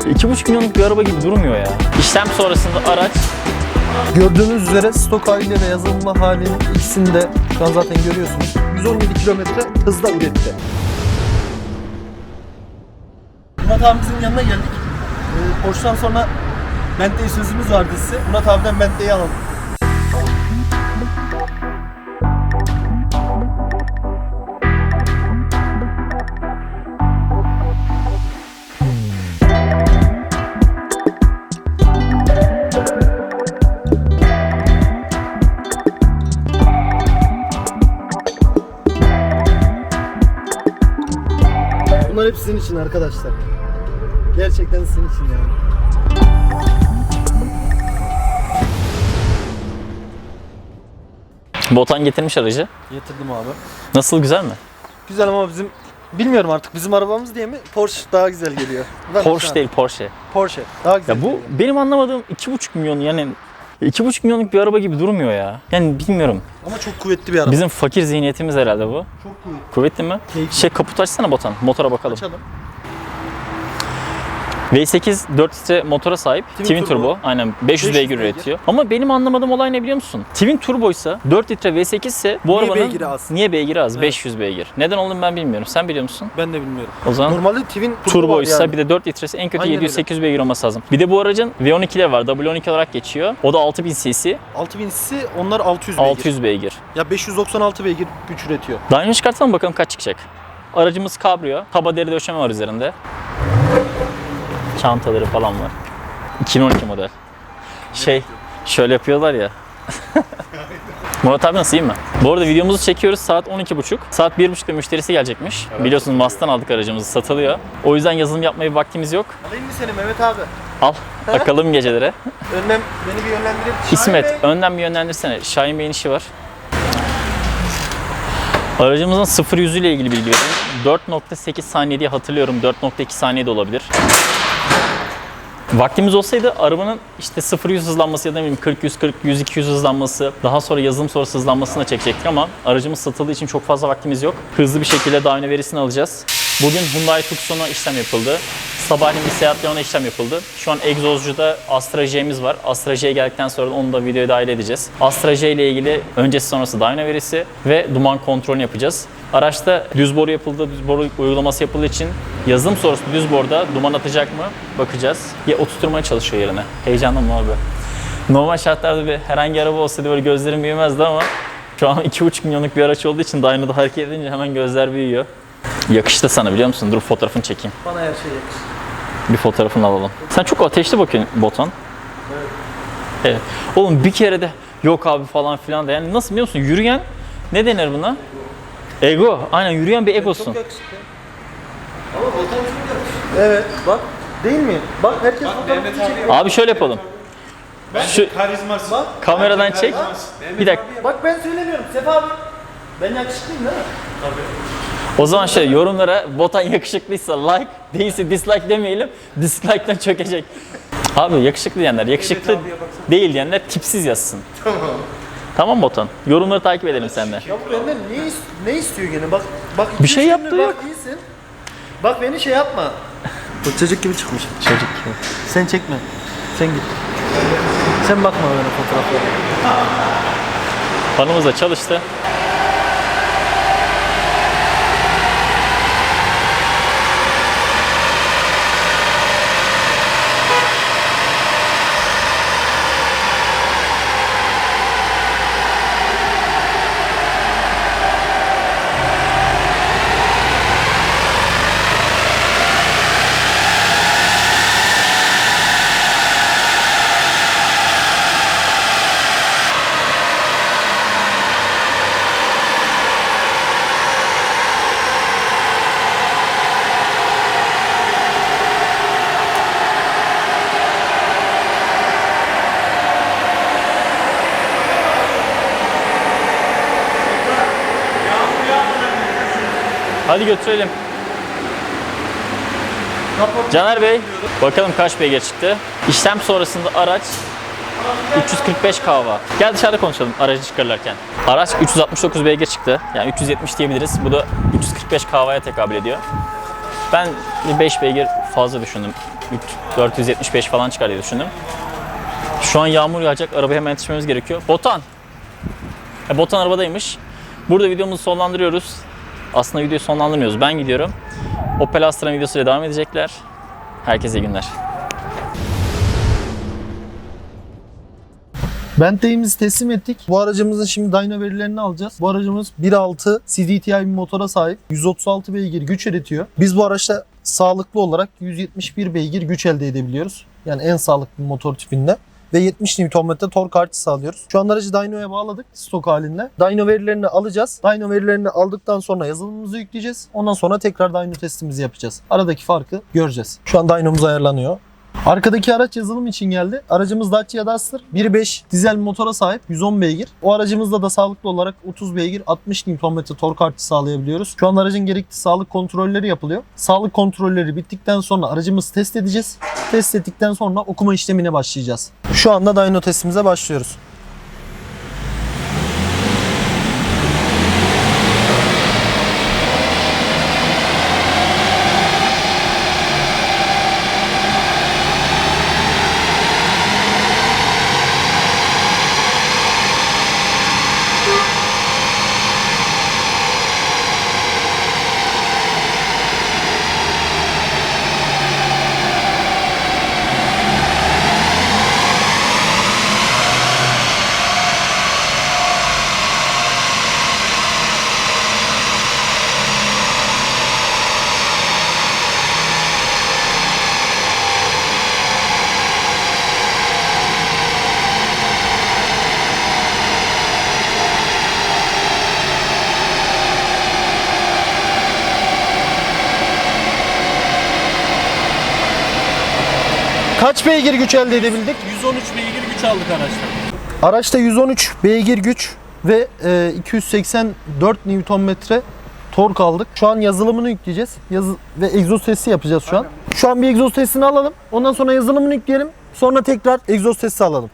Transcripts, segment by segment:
2,5 milyonluk bir araba gibi durmuyor ya. İşlem sonrasında araç Gördüğünüz üzere stok haliyle ve yazılımlı halinin ikisini de şu an zaten görüyorsunuz. 117 kilometre hızla üretti. Murat abimizin yanına geldik. Ee, Porsche'dan sonra Bentley sözümüz vardı size. Murat abiden Bentley'i alalım. Sizin için arkadaşlar. Gerçekten sizin için yani. Botan getirmiş aracı. Getirdim abi. Nasıl güzel mi? Güzel ama bizim bilmiyorum artık bizim arabamız diye mi Porsche daha güzel geliyor. Ben Porsche değil Porsche. Porsche daha güzel. Ya bu geliyor. benim anlamadığım 2,5 milyon yani 2,5 milyonluk bir araba gibi durmuyor ya. Yani bilmiyorum. ama çok kuvvetli bir araba. Bizim fakir zihniyetimiz herhalde bu. Çok kuvvetli. Kuvvetli mi? Keyifli. Şey kaput açsana Botan. Motora bakalım. Açalım. V8 4 litre motora sahip. Twin Twin, turbo. turbo. Aynen 500, 500 beygir beygir. üretiyor. Ama benim anlamadığım olay ne biliyor musun? Twin turboysa 4 litre V8 ise bu Niye arabanın beygiri az? niye beygiri az? Evet. 500 beygir. Neden olduğunu ben bilmiyorum. Sen biliyor musun? Ben de bilmiyorum. O zaman Normalde Twin turbo var yani. bir de 4 litresi en kötü Aynen 700-800 beygir olması lazım. Bir de bu aracın V12'leri var. W12 olarak geçiyor. O da 6000 cc, 6000 cc onlar 600 beygir. 600 beygir. Ya 596 beygir güç üretiyor. Dyno çıkartalım bakalım kaç çıkacak. Aracımız kabrio. Taba deri döşeme var üzerinde. Çantaları falan var. 2012 model. Şey, şöyle yapıyorlar ya. Murat abi nasıl iyi mi? Bu arada videomuzu çekiyoruz saat 12.30. Saat 1.30'da müşterisi gelecekmiş. Biliyorsunuz Mas'tan aldık aracımızı satılıyor. O yüzden yazılım yapmaya bir vaktimiz yok. Alayım mı seni Mehmet abi? Al bakalım gecelere. Önden beni bir yönlendirip. İsmet önden bir yönlendirsene. Şahin Bey'in işi var. Aracımızın 0 yüzü ile ilgili bilgi vereyim. 4.8 saniye diye hatırlıyorum. 4.2 saniye de olabilir. Vaktimiz olsaydı arabanın işte 0 yüz hızlanması ya da ne bileyim 40 100 40 100 200 hızlanması, daha sonra yazılım sonrası hızlanmasına çekecektik ama aracımız satıldığı için çok fazla vaktimiz yok. Hızlı bir şekilde daha verisini alacağız. Bugün Hyundai Tucson'a işlem yapıldı. Sabahleyin bir Seat Leon'a işlem yapıldı. Şu an egzozcuda Astra J'miz var. Astra J geldikten sonra onu da videoya dahil edeceğiz. Astra J ile ilgili öncesi sonrası dyno verisi ve duman kontrolünü yapacağız. Araçta düz boru yapıldı, düz boru uygulaması yapıldığı için yazılım sonrası düz boruda duman atacak mı bakacağız. Ya oturtmaya çalışıyor yerine. Heyecanlı mı abi? Normal şartlarda bir herhangi araba olsaydı böyle gözlerim büyümezdi ama şu an 2,5 milyonluk bir araç olduğu için dyno'da hareket edince hemen gözler büyüyor. Yakıştı sana biliyor musun? Dur fotoğrafını çekeyim. Bana her şey yakışır. Bir fotoğrafını alalım. Sen çok ateşli bakıyorsun Botan. Evet. Oğlum bir kere de yok abi falan filan da yani nasıl biliyor musun? Yürüyen ne denir buna? Ego. Aynen yürüyen bir egosun. Çok yakışıklı. Ama Volkan çok yakışıklı. Evet bak. Değil mi? Bak herkes fotoğrafını çekiyor. Abi şöyle yapalım. Şu Karizması. Bak. kameradan çek. Bir dakika. Bak ben söylemiyorum. Sefa abi. Ben yakışıklıyım değil mi? O zaman şöyle yorumlara Botan yakışıklıysa like, değilse dislike demeyelim. Dislike'dan çökecek. Abi yakışıklı diyenler, yakışıklı değil diyenler tipsiz yazsın. Tamam. Tamam Botan. Yorumları takip edelim seninle. Ya bu benden ne, is- ne istiyor gene? Bak bak. Bir şey iki yaptığı yok. Bak iyisin. Bak beni şey yapma. Bu çocuk gibi çıkmış. Çocuk gibi. Sen çekme. Sen git. Sen bakma öyle fotoğraflara. Fanımız da çalıştı. Hadi götürelim. Caner Bey, bakalım kaç beygir çıktı. İşlem sonrasında araç 345 kahva. Gel dışarıda konuşalım aracı çıkarırken. Araç 369 beygir çıktı. Yani 370 diyebiliriz. Bu da 345 kahvaya tekabül ediyor. Ben bir 5 beygir fazla düşündüm. Üç- 475 falan çıkar diye düşündüm. Şu an yağmur yağacak. Arabaya hemen yetişmemiz gerekiyor. Botan. E, Botan arabadaymış. Burada videomuzu sonlandırıyoruz. Aslında videoyu sonlandırmıyoruz. Ben gidiyorum. Opel Astra'nın videosuyla devam edecekler. Herkese iyi günler. Bentley'imizi teslim ettik. Bu aracımızın şimdi dyno verilerini alacağız. Bu aracımız 1.6 CDTI bir motora sahip. 136 beygir güç üretiyor. Biz bu araçta sağlıklı olarak 171 beygir güç elde edebiliyoruz. Yani en sağlıklı motor tipinde. Ve 70 Nm tork artı sağlıyoruz. Şu an aracı dyno'ya bağladık stok halinde. Dyno verilerini alacağız. Dyno verilerini aldıktan sonra yazılımımızı yükleyeceğiz. Ondan sonra tekrar dyno testimizi yapacağız. Aradaki farkı göreceğiz. Şu an dyno'muz ayarlanıyor. Arkadaki araç yazılım için geldi. Aracımız Dacia Duster 1.5 dizel motora sahip 110 beygir. O aracımızda da sağlıklı olarak 30 beygir 60 Nm tork artışı sağlayabiliyoruz. Şu an aracın gerekli sağlık kontrolleri yapılıyor. Sağlık kontrolleri bittikten sonra aracımızı test edeceğiz. Test ettikten sonra okuma işlemine başlayacağız. Şu anda dyno testimize başlıyoruz. Kaç beygir güç elde edebildik? 113 beygir güç aldık araçtan. Araçta 113 beygir güç ve e, 284 Nm tork aldık. Şu an yazılımını yükleyeceğiz. Yazı ve egzoz testi yapacağız şu an. Şu an bir egzoz testini alalım. Ondan sonra yazılımını yükleyelim. Sonra tekrar egzoz testi alalım.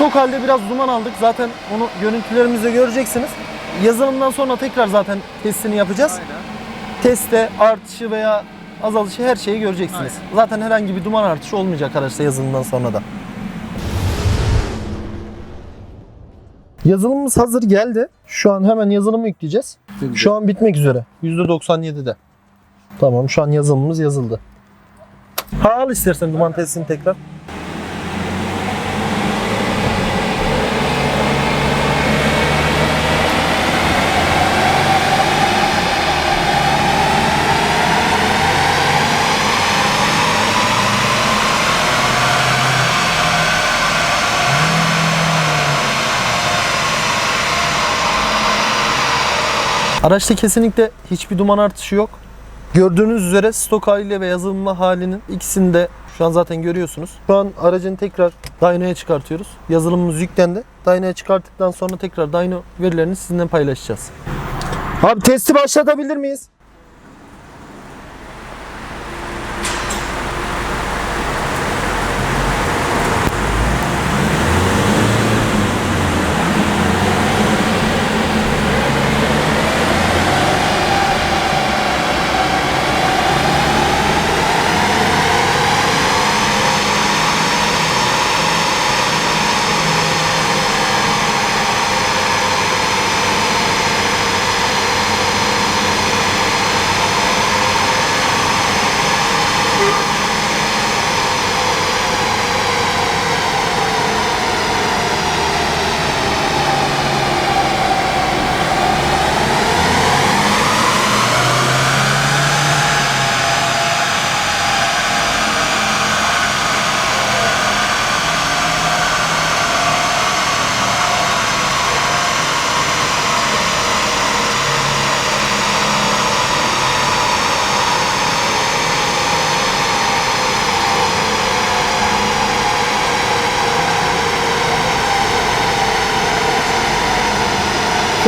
Stok halde biraz duman aldık. Zaten onu görüntülerimizde göreceksiniz. Yazılımdan sonra tekrar zaten testini yapacağız. Testte artışı veya azalışı her şeyi göreceksiniz. Zaten herhangi bir duman artışı olmayacak araçta yazılımdan sonra da. Yazılımımız hazır geldi. Şu an hemen yazılımı yükleyeceğiz. Şu an bitmek üzere. %97'de. Tamam şu an yazılımımız yazıldı. Ha al istersen duman testini tekrar. Araçta kesinlikle hiçbir duman artışı yok. Gördüğünüz üzere stok haliyle ve yazılımlı halinin ikisini de şu an zaten görüyorsunuz. Şu an aracın tekrar dyno'ya çıkartıyoruz. Yazılımımız yüklendi. Dyno'ya çıkarttıktan sonra tekrar dyno verilerini sizinle paylaşacağız. Abi testi başlatabilir miyiz?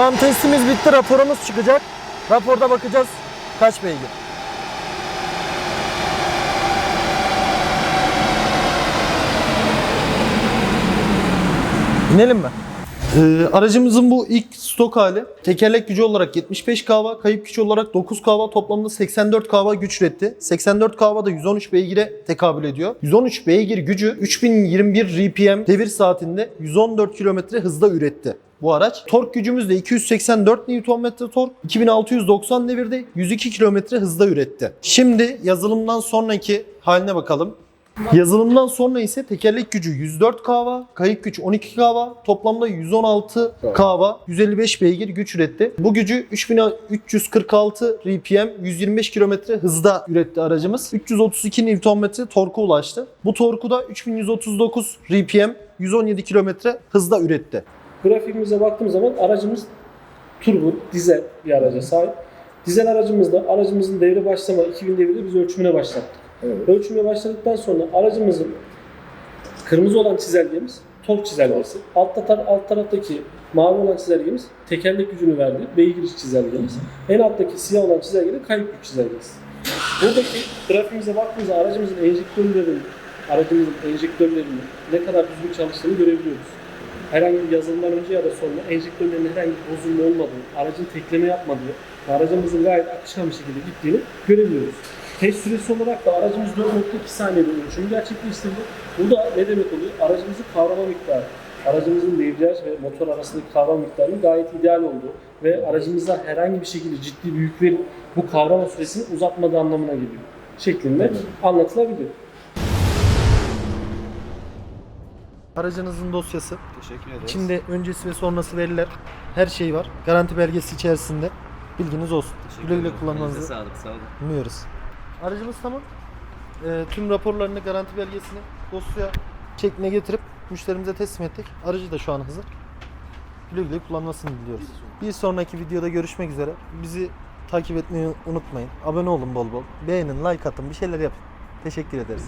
An testimiz bitti. Raporumuz çıkacak. Raporda bakacağız kaç beygir. İnelim mi? Ee, aracımızın bu ilk stok hali tekerlek gücü olarak 75 kW, kayıp gücü olarak 9 kW, toplamda 84 kW güç üretti. 84 kW da 113 beygire tekabül ediyor. 113 beygir gücü 3021 RPM devir saatinde 114 km hızda üretti bu araç. Tork gücümüz de 284 Nm tork, 2690 devirde 102 km hızda üretti. Şimdi yazılımdan sonraki haline bakalım. Yazılımdan sonra ise tekerlek gücü 104 kW, kayık güç 12 kW, toplamda 116 kW, 155 beygir güç üretti. Bu gücü 3346 RPM, 125 km hızda üretti aracımız. 332 Nm torku ulaştı. Bu torku da 3139 RPM, 117 km hızda üretti. Grafiğimize baktığımız zaman aracımız turbo, dizel bir araca sahip. Dizel aracımızda aracımızın devre başlama 2000 devirde biz ölçümüne başlattık. Ölçümüne başladıktan sonra aracımızın kırmızı olan çizelgemiz tork çizelgesi. Alt, tar- alt taraftaki mavi olan çizelgemiz tekerlek gücünü verdi. Beygir çizelgemiz. En alttaki siyah olan çizelge de kayıp güç çizelgesi. Buradaki grafiğimize baktığımızda aracımızın enjektörlerinin, aracımızın enjektörlerinin ne kadar düzgün çalıştığını görebiliyoruz. Herhangi bir yazılımdan önce ya da sonra enjektörlerinde herhangi bir bozulma olmadığı, aracın tekleme yapmadığı ve aracımızın gayet akışkan bir şekilde gittiğini görebiliyoruz. Test süresi olarak da aracımız 4.2 saniyede ölçümü gerçekleştirdi. Bu da ne demek oluyor? Aracımızın kavrama miktarı, aracımızın debriyaj ve motor arasındaki kavrama miktarının gayet ideal olduğu ve aracımıza herhangi bir şekilde ciddi bir yük verip bu kavrama süresini uzatmadığı anlamına geliyor şeklinde anlatılabilir. Aracınızın dosyası. Teşekkür ederiz. İçinde öncesi ve sonrası veriler. Her şey var. Garanti belgesi içerisinde. Bilginiz olsun. Teşekkür Güle güle ederim. kullanmanızı sağlık, sağ olun. umuyoruz. Aracımız tamam. Ee, tüm raporlarını, garanti belgesini dosya şekline getirip müşterimize teslim ettik. Aracı da şu an hazır. Güle güle kullanmasını diliyoruz. Bir sonraki videoda görüşmek üzere. Bizi takip etmeyi unutmayın. Abone olun bol bol. Beğenin, like atın, bir şeyler yapın. Teşekkür ederiz.